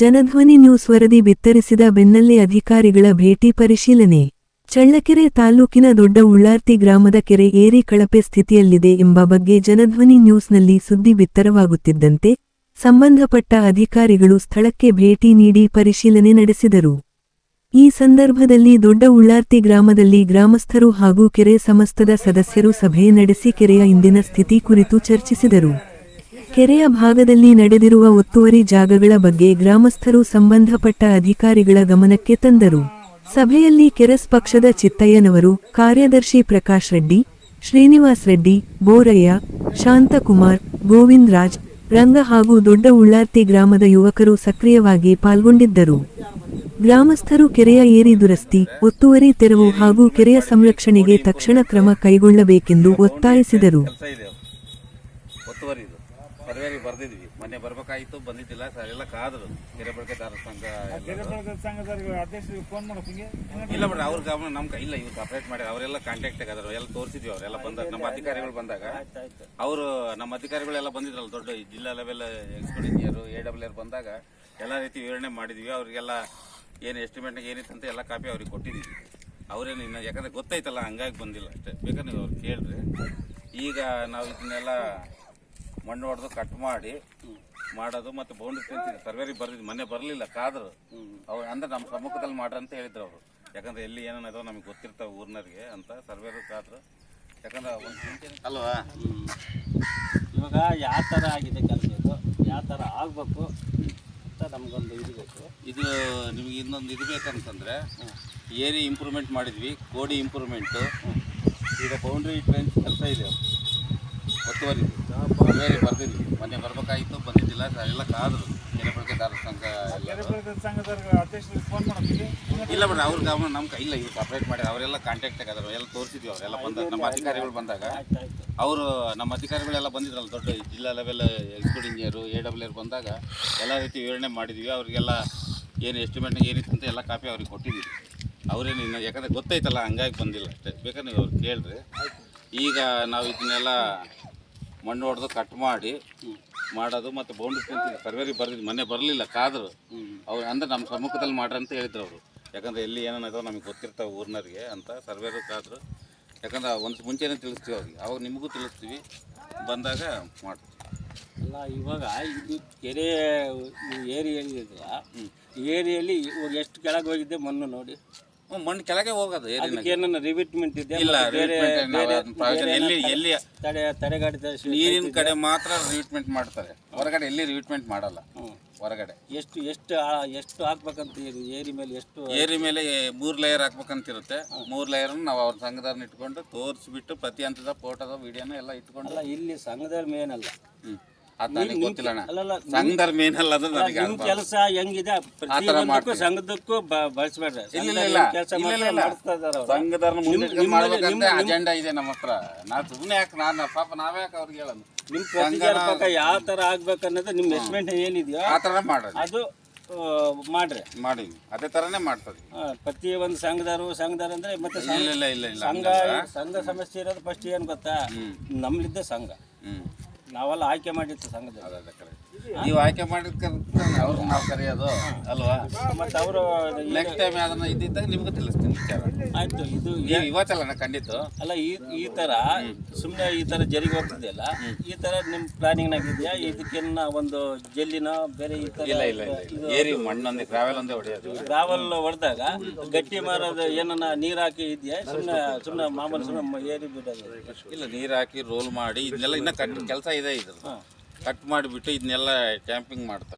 Janadhwani news ವರದಿ ಬಿತ್ತರಿಸಿದ ಬೆನ್ನಲ್ಲೇ ಅಧಿಕಾರಿಗಳ ಭೇಟಿ ಪರಿಶೀಲನೆ. ಚಳ್ಳಕೆರೆ ತಾಲೂಕಿನ ದೊಡ್ಡ ಉಳ್ಳಾರ್ತಿ ಗ್ರಾಮದ ಕೆರೆ ಏರಿ ಕಳಪೆ ಸ್ಥಿತಿಯಲ್ಲಿದೆ ಎಂಬ ಬಗ್ಗೆ ಜನಧ್ವನಿ ನ್ಯೂಸ್ನಲ್ಲಿ ಸುದ್ದಿ ಬಿತ್ತರವಾಗುತ್ತಿದ್ದಂತೆ ಸಂಬಂಧಪಟ್ಟ ಅಧಿಕಾರಿಗಳು ಸ್ಥಳಕ್ಕೆ ಭೇಟಿ ನೀಡಿ ಪರಿಶೀಲನೆ ನಡೆಸಿದರು. ಈ ಸಂದರ್ಭದಲ್ಲಿ ದೊಡ್ಡ ಉಳ್ಳಾರ್ತಿ ಗ್ರಾಮದಲ್ಲಿ ಗ್ರಾಮಸ್ಥರು ಹಾಗೂ ಕೆರೆ ಸಮಸ್ತದ ಸದಸ್ಯರು ಸಭೆ ನಡೆಸಿ ಕೆರೆಯ ಇಂದಿನ ಸ್ಥಿತಿ ಕುರಿತು ಚರ್ಚಿಸಿದರು. ಕೆರೆಯ ಭಾಗದಲ್ಲಿ ನಡೆದಿರುವ ಒತ್ತುವರಿ ಜಾಗಗಳ ಬಗ್ಗೆ ಗ್ರಾಮಸ್ಥರು ಸಂಬಂಧಪಟ್ಟ ಅಧಿಕಾರಿಗಳ ಗಮನಕ್ಕೆ ತಂದರು. ಸಭೆಯಲ್ಲಿ ಕೆರೆಸ್ ಪಕ್ಷದ ಚಿತ್ತಯ್ಯನವರು, ಕಾರ್ಯದರ್ಶಿ ಪ್ರಕಾಶ್ ರೆಡ್ಡಿ, ಶ್ರೀನಿವಾಸ್ ರೆಡ್ಡಿ, ಬೋರಯ್ಯ, ಶಾಂತಕುಮಾರ್ ಗೋವಿಂದ್ ರಾಜ್ ರಂಗ ಹಾಗೂ ದೊಡ್ಡ ಉಳ್ಳಾರ್ತಿ ಗ್ರಾಮದ ಯುವಕರು ಸಕ್ರಿಯವಾಗಿ ಪಾಲ್ಗೊಂಡಿದ್ದರು. ಗ್ರಾಮಸ್ಥರು ಕೆರೆಯ ಏರಿ ದುರಸ್ತಿ, ಒತ್ತುವರಿ ತೆರವು ಹಾಗೂ ಕೆರೆಯ ಸಂರಕ್ಷಣೆಗೆ ತಕ್ಷಣ ಕ್ರಮ ಕೈಗೊಳ್ಳಬೇಕೆಂದು ಒತ್ತಾಯಿಸಿದರು. ಇದು ಬರ್ದಿದ್ವಿ. ಮೊನ್ನೆ ಬರ್ಬೇಕಾಗಿತ್ತು ಬಂದಿದ್ದಿಲ್ಲ ಸರ್ ಎಲ್ಲ ಕಾದ್ರು. ಕೆರೆ ಬಳಕೆದಾರ ಸಂಘ ಎಲ್ಲ. ಫೋನ್ ಇಲ್ಲ ಬಿಡ್ರಿ ಅವ್ರ ಗಮನ ನಮ್ ಕೈ ಇಲ್ಲ ಇವ್ರು ಸಪ್ರೇಟ್ ಮಾಡಿ ಅವರೆಲ್ಲ ಕಾಂಟ್ಯಾಕ್ಟ್ ಆಗಿದ್ರು ಎಲ್ಲ ತೋರಿಸಿದ್ವಿ ಅವರೆಲ್ಲ ಬಂದಾಗ ನಮ್ಮ ಅಧಿಕಾರಿಗಳು ಬಂದಾಗ. ಅವರು ನಮ್ಮ ಅಧಿಕಾರಿಗಳೆಲ್ಲ ಬಂದಿದ್ರಲ್ಲ ದೊಡ್ಡ ಜಿಲ್ಲಾ level expert engineer A W R ಬಂದಾಗ ಎಲ್ಲ ರೀತಿ ವಿವರಣೆ ಮಾಡಿದ್ವಿ. ಅವ್ರಿಗೆಲ್ಲ ಏನು ಎಸ್ಟಿಮೇಟ್ ಏನಿತ್ತು ಅಂತ ಎಲ್ಲ ಕಾಪಿ ಅವ್ರಿಗೆ ಕೊಟ್ಟಿದ್ವಿ. ಅವ್ರೇನು ಇನ್ನು ಯಾಕಂದ್ರೆ ಗೊತ್ತಾಯ್ತಲ್ಲ ಹಂಗಾಗಿ ಬಂದಿಲ್ಲ ಅಷ್ಟೇ. ಬೇಕಾದ್ರೆ ನೀವು ಅವ್ರು ಕೇಳ್ರಿ. ಈಗ ನಾವು ಇದನ್ನೆಲ್ಲ ಮಣ್ಣು ಹೊಡೆದು ಕಟ್ ಮಾಡಿ ಮಾಡೋದು ಮತ್ತೆ ಬೌಂಡ್ರಿ ತಿಂತಿದ್ರು ಸರ್ವೇರಿ ಬರ್ದಿದ್ದು. ಮೊನ್ನೆ ಬರಲಿಲ್ಲ ಕಾದ್ರು. ಅವ್ರು ಅಂದ್ರೆ ನಮ್ಮ ಸಮ್ಮುಖದಲ್ಲಿ ಮಾಡ್ರಿ ಅಂತ ಹೇಳಿದ್ರು ಅವರು. ಯಾಕಂದ್ರೆ ಎಲ್ಲಿ ಏನೇನೋ ನಮಗೆ ಗೊತ್ತಿರ್ತಾವೆ ಊರ್ನರಿಗೆ ಅಂತ ಸರ್ವೇರು ಕಾದ್ರು. ಯಾಕಂದ್ರೆ ಅಲ್ವಾ? ಇವಾಗ ಯಾವ ಥರ ಆಗಿದೆ ಕೆಲಸ ಇದು? ಯಾವ ಥರ ಆಗಬೇಕು ಅಂತ ನಮಗೊಂದು ಇದು ಬೇಕು. ಇದು ನಿಮಗೆ ಇನ್ನೊಂದು ಇದು ಬೇಕಂತಂದರೆ ಏರಿ ಇಂಪ್ರೂವ್ಮೆಂಟ್ ಮಾಡಿದ್ವಿ ಕೋಡಿ ಇಂಪ್ರೂವ್ಮೆಂಟು. ಈಗ ಬೌಂಡ್ರಿ ಟ್ರೆಂಚ್ ಕೆಲಸ ಇದೆ. ಒತ್ತುವರಿ ಬೇರೆ ಬರ್ದಿದ್ವಿ. ಮೊನ್ನೆ ಬರ್ಬೇಕಾಗಿತ್ತು ಬಂದಿದ್ದಿಲ್ಲ. ಎಲ್ಲ ಕಾದ್ರು ಸಂಘ ಫೋನ್ ಮಾಡಕ್ಕೆ ಇಲ್ಲ ಬಿಡ ಅವ್ರ ಗಮನ ನಮ್ಮ ಕೈ ಇಲ್ಲ ಇವ್ರು ಸಪ್ರೇಟ್ ಮಾಡಿ ಅವರೆಲ್ಲ ಕಾಂಟ್ಯಾಕ್ಟ್ ಆಗಿದ್ರು ಎಲ್ಲ ತೋರಿಸಿದ್ವಿ ಅವರೆಲ್ಲ ಬಂದಾಗ ನಮ್ಮ ಅಧಿಕಾರಿಗಳು ಬಂದಾಗ. ಅವರು ನಮ್ಮ ಅಧಿಕಾರಿಗಳೆಲ್ಲ ಬಂದಿದ್ರಲ್ಲ ದೊಡ್ಡ ಜಿಲ್ಲಾ level engineer A W R ಬಂದಾಗ ಎಲ್ಲ ರೀತಿ ವಿವರಣೆ ಮಾಡಿದ್ವಿ. ಅವರಿಗೆಲ್ಲ ಏನು ಎಸ್ಟಿಮೇಟ್ ಏನಿತ್ತು ಅಂತ ಎಲ್ಲ ಕಾಪಿ ಅವ್ರಿಗೆ ಕೊಟ್ಟಿದ್ದೀವಿ ಅವ್ರೇನು ಇನ್ನು ಯಾಕಂದರೆ ಗೊತ್ತಾಯ್ತಲ್ಲ ಹಂಗಾಗಿ ಬಂದಿಲ್ಲ ಅಷ್ಟೇ. ಬೇಕಾದ್ರೆ ನೀವು ಅವ್ರು ಕೇಳ್ರಿ. ಈಗ ನಾವು ಇದನ್ನೆಲ್ಲ ಮಣ್ಣು ಹೊಡೆದು ಕಟ್ ಮಾಡಿ ಮಾಡೋದು ಮತ್ತು ಬೌಂಡ್ರಿ ತಿಂತಿದ್ವಿ ಸರ್ವೇರಿ ಬರ್ದಿದ್ದು ಮೊನ್ನೆ ಬರಲಿಲ್ಲ ಕಾದ್ರು. ಅವ್ರು ಅಂದ್ರೆ ನಮ್ಮ ಸಮ್ಮುಖದಲ್ಲಿ ಮಾಡ್ರಿ ಅಂತ ಹೇಳಿದ್ರು ಅವರು. ಯಾಕಂದ್ರೆ ಎಲ್ಲಿ ಏನೇನದೋ ನಮಗೆ ಗೊತ್ತಿರ್ತಾವೆ ಊರಿನವ್ರಿಗೆ ಅಂತ ಸರ್ವೇರು ಕಾದ್ರು. ಯಾಕಂದ್ರೆ ಒಂದು ಮುಂಚೆನೇ ತಿಳಿಸ್ತೀವಿ ಅವ್ರಿಗೆ. ಅವಾಗ ನಿಮಗೂ ತಿಳಿಸ್ತೀವಿ. ಬಂದಾಗ ಮಾಡ್ತೀವಿ. ಅಲ್ಲ ಇವಾಗ ಇದು ಕೆರೆ ಏರಿಯಲ್ಲಿ ಏರಿಯಲ್ಲಿ ಇವಾಗ ಎಷ್ಟು ಕೆಳಗೆ ಹೋಗಿದ್ದೆ ಮಣ್ಣು ನೋಡಿ? ಮಣ್ಣು ಕೆಳಗೆ ಹೋಗೋದು ಅದಕ್ಕೆ ಏನನ್ನ ರಿವಿಟ್ಮೆಂಟ್ ಇದೆ ಇಲ್ಲ ಮತ್ತೆ ಬೇರೆ ನಾವು ಬೇರೆ ಅದನ್ನ ಪ್ರಯೋಜನ ಎಲ್ಲಿ ಎಲ್ಲಿ ತಡೆ ತಡೆಗಾಡಿದ ಶಿ- ನೀರಿನ ಕಡೆ ಮಾತ್ರ ರಿಟ್ಮೆಂಟ್ ಮಾಡ್ತಾರೆ. ಹೊರಗಡೆ ಎಲ್ಲಿ ರಿಟ್ಮೆಂಟ್ ಮಾಡಲ್ಲ. ಹೊರಗಡೆ. ಎಷ್ಟು ಎಷ್ಟು ಆ- ಎಷ್ಟು ಹಾಕ್ಬೇಕಂತ ಏರಿ ಏರಿ ಮೇಲೆ ಎಷ್ಟು ಏರಿ ಮೇಲೆ ಮೂರು ಲೇಯರ್ ಹಾಕ್ಬೇಕಂತಿರುತ್ತೆ. ಮೂರು ಲೇಯರ್ ನಾವು ಅವ್ರ ಸಂಘದವ್ರನ್ನ ಇಟ್ಕೊಂಡು ತೋರಿಸ್ಬಿಟ್ಟು ಪ್ರತಿ ಹಂತದ ಫೋಟೋದ ವಿಡಿಯೋನ ಎಲ್ಲ ಇಟ್ಕೊಂಡು. ಅಲ್ಲ ಇಲ್ಲಿ ಸಂಘದಲ್ಲಿ ಮೇನಲ್ಲ ಹ್ಮ್. ಅದು ನನಗೆ ಗೊತ್ತಿಲ್ಲ ಅಣ್ಣ. ಅಲ್ಲಲ್ಲ ಸಂಘದವ್ರ ಮೇನ್ ಅಲ್ಲ ಅದು ನನಗೆ ನಿಮ್ ಕೆಲಸ ಹೆಂಗಿದೆ? ಪ್ರತಿಯೊಂದಕ್ಕೂ ಸಂಘದಕ್ಕೂ ಬ- ಬಳಸ್ಬೇಡ್ರಿ. ಇಲ್ಲ ಇಲ್ಲ ಕೆಲಸ ಇಲ್ಲ ಇಲ್ಲ ಇಲ್ಲ. ಮಾಡ್ತಾ ಇದಾರೆ ಅವ್ರು. ಸಂಘದವ್ರನ್ನ ಮುಂದೆ ನಿಮ್- ನಿಮ್ಮಲ್ಲಿ- ಮಾಡ್ಬೇಕಂತ. ನಿಮ್ಮ- ಅಜೆಂಡಾ ಇದೆ ನಮ್ಮ ಹತ್ರ. ನಾ ಸುಮ್ಮನೆ ಯಾಕೆ ನಾನು ಪಾಪ ನಾವ್ಯಾಕೆ ಅವ್ರಿಗೆ ಹೇಳೋದು? ನಿಮ್ ಯಾವ ತರ ಆಗ್ಬೇಕು ಅನ್ನೋದು ನಿಮ್ ಎಸ್ಟಿಮೇಟ್ ಏನಿದೆಯೋ ಆ ಮಾಡೋದು ಅದು ಆ, ಮಾಡ್ರಿ. ಮಾಡಿ. ಅದೇ ಥರನೇ ಮಾಡ್ತದೆ. ಆ, ಪ್ರತಿ ಒಂದು ಸಂಘದವರು ಸಂಘದವ್ರು ಅಂದ್ರೆ ಮತ್ತೆ ಸಂಘ- ಇಲ್ಲ ಇಲ್ಲ ಇಲ್ಲ ಇಲ್ಲ. ಸಂಘ ಸಂಘ ಸಮಸ್ಯೆ ಇರೋದು ಫಸ್ಟ್ ಏನ್ ಗೊತ್ತಾ? ನಮ್ಲಿದ್ದ ಸಂಘ. ಹ್ಮ್. ನಾವೆಲ್ಲ ಆಯ್ಕೆ ಮಾಡಿತ್ತು ಸಂಘದ. ನೀವು ಆಯ್ಕೆ ಮಾಡಿದ್ಕಂತ ಅವ್ರು ನಾವು ಕರೆಯೋದು ಅಲ್ವಾ? ಮತ್ತೆ ಅವರು ನೆಕ್ಸ್ಟ್ ಟೈಮ್ ಅದನ್ನ ಇದ್ದಿದ್ದಾಗ ನಿಮ್ಗೆ ತಿಳಿಸ್ತೀನಿ ವಿಚಾರ. ಆಯ್ತು ಇದು ನೀವು ಇವತ್ತಲ್ಲ ಖಂಡಿತ. ಅಲ್ಲ ಈ ಈ ತರ ಸುಮ್ಮನೆ ಈ ತರ ಜರಿಗೆ ಹೋಗ್ತಿದೆಯಲ್ಲ ಈ ತರ ನಿಮ್ ಪ್ಲಾನಿಂಗ್ ಆಗಿದ್ಯಾ ಇದಕ್ಕೆನ್ನ ಒಂದು ಜಲ್ಲಿನ ಬೇರೆ ಈ ತರ ಇಲ್ಲ ಇಲ್ಲ ಇಲ್ಲ ಇಲ್ಲ. ಏರಿ ಮಣ್ಣೊಂದೇ ಗ್ರಾವೆಲ್ ಒಂದೇ ಹೊಡೆಯೋದು. ಗ್ರಾವೆಲ್ ಹೊಡೆದಾಗ ಗಟ್ಟಿ ಮಾರೋದು ಏನನ್ನ ನೀರ್ ಹಾಕಿ ಇದೆಯಾ? ಸುಮ್ಮನೆ ಸುಮ್ಮನೆ ಮಾಮೂಲಿ ಸುಮ್ಮನೆ ಏರಿ ಬಿಡೋದು. ಇಲ್ಲ ನೀರು ಹಾಕಿ ರೋಲ್ ಮಾಡಿ ಇದನ್ನೆಲ್ಲ ಇನ್ನ ಕಟ್ಟಿ ಕೆಲಸ ಇದೆ ಇದು ಕಟ್ ಮಾಡಿಬಿಟ್ಟು ಇದನ್ನೆಲ್ಲ ಕ್ಯಾಂಪಿಂಗ್ ಮಾಡ್ತಾರೆ.